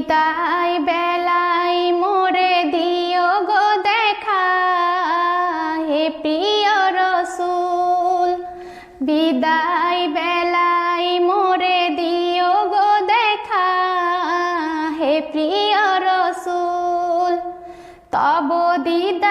বিদায় বেলাই মোরে দিও গো দেখা। হে প্রিয় রসুল, বিদায় বেলাই মোরে দিও গো দেখা। হে প্রিয় রসুল, তব দিদা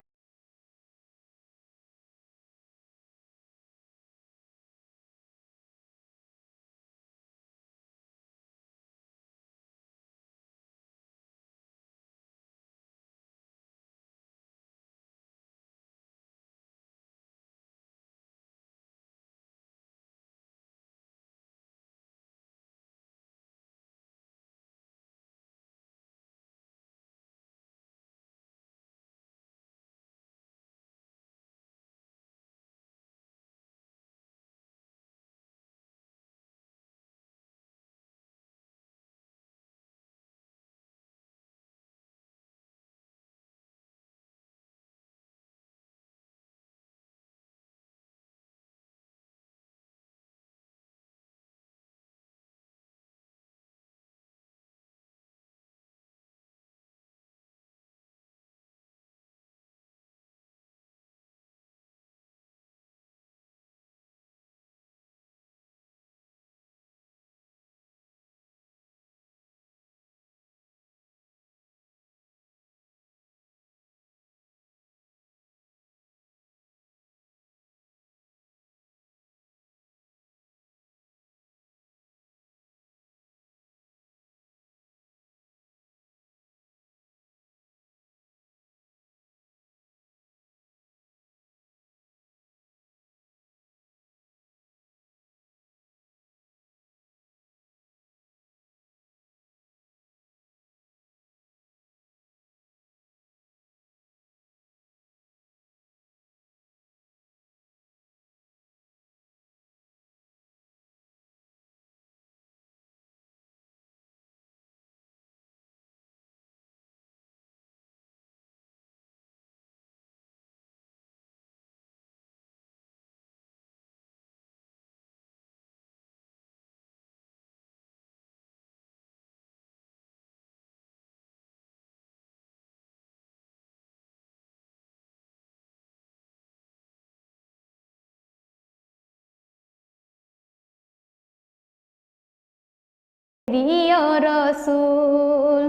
প্রিয় রসুল,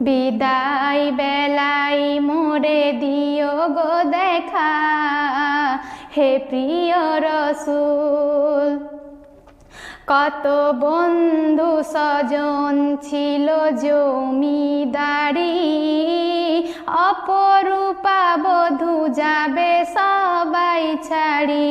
বিদায় বেলাই মোরে দিও গো দেখা। হে প্রিয় রসুল, কত বন্ধু স্বজন ছিল জমিদারি। অপরূপা বধূ যাবে সবাই ছাড়ি।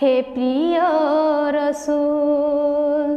হে প্রিয় রসুল